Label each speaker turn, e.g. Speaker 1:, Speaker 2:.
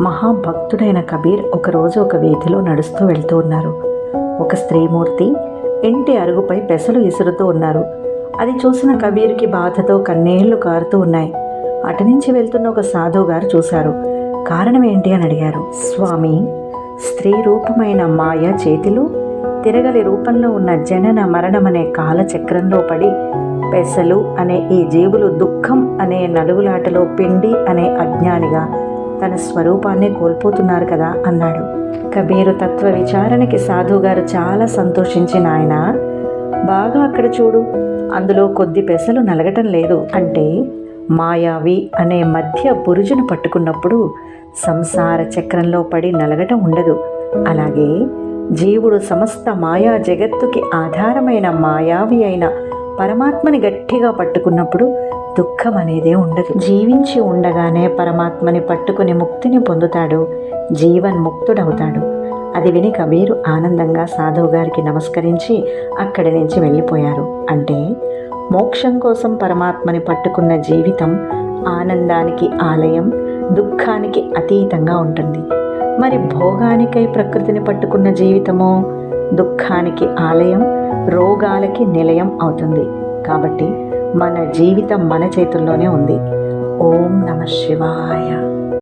Speaker 1: మహాభక్తుడైన కబీర్ ఒకరోజు ఒక వీధిలో నడుస్తూ వెళ్తూ ఉన్నారు. ఒక స్త్రీమూర్తి ఇంటి అరుగుపై పెసలు విసురుతూ ఉన్నారు. అది చూసిన కబీర్కి బాధతో కన్నీళ్ళు కారుతూ ఉన్నాయి. అటు నుంచి వెళ్తున్న ఒక సాధువు గారు చూశారు. కారణం ఏంటి అని అడిగారు. స్వామి స్త్రీ రూపమైన మాయ చేతిలో తిరగలి రూపంలో ఉన్న జనన మరణమనే కాలచక్రంలో పడి పెసలు అనే ఈ జీవులు దుఃఖం అనే నలుగులాటలో పిండి అనే అజ్ఞానిగా తన స్వరూపాన్ని కోల్పోతున్నారు కదా అన్నాడు. కబీరు తత్వ విచారణకి సాధుగారు చాలా సంతోషించిన ఆయన బాగా అక్కడ చూడు అందులో కొద్ది పెసలు నలగటం లేదు అంటే మాయావి అనే మధ్య బురుజును పట్టుకున్నప్పుడు సంసార చక్రంలో పడి నలగటం ఉండదు. అలాగే జీవుడు సమస్త మాయా జగత్తుకి ఆధారమైన మాయావి అయిన పరమాత్మని గట్టిగా పట్టుకున్నప్పుడు దుఃఖం అనేదే ఉండదు. జీవించి ఉండగానే పరమాత్మని పట్టుకుని ముక్తిని పొందుతాడు జీవన్ముక్తుడవుతాడు అది విని కబీరు ఆనందంగా సాధువు గారికి నమస్కరించి అక్కడి నుంచి వెళ్ళిపోయారు. అంటే మోక్షం కోసం పరమాత్మని పట్టుకున్న జీవితం ఆనందానికి ఆలయం దుఃఖానికి అతీతంగా ఉంటుంది. మరి భోగానికై ప్రకృతిని పట్టుకున్న జీవితమో దుఃఖానికి ఆలయం రోగాలకి నిలయం అవుతుంది. కాబట్టి మన జీవితం మన చేతుల్లోనే ఉంది. ఓం నమ శివాయ.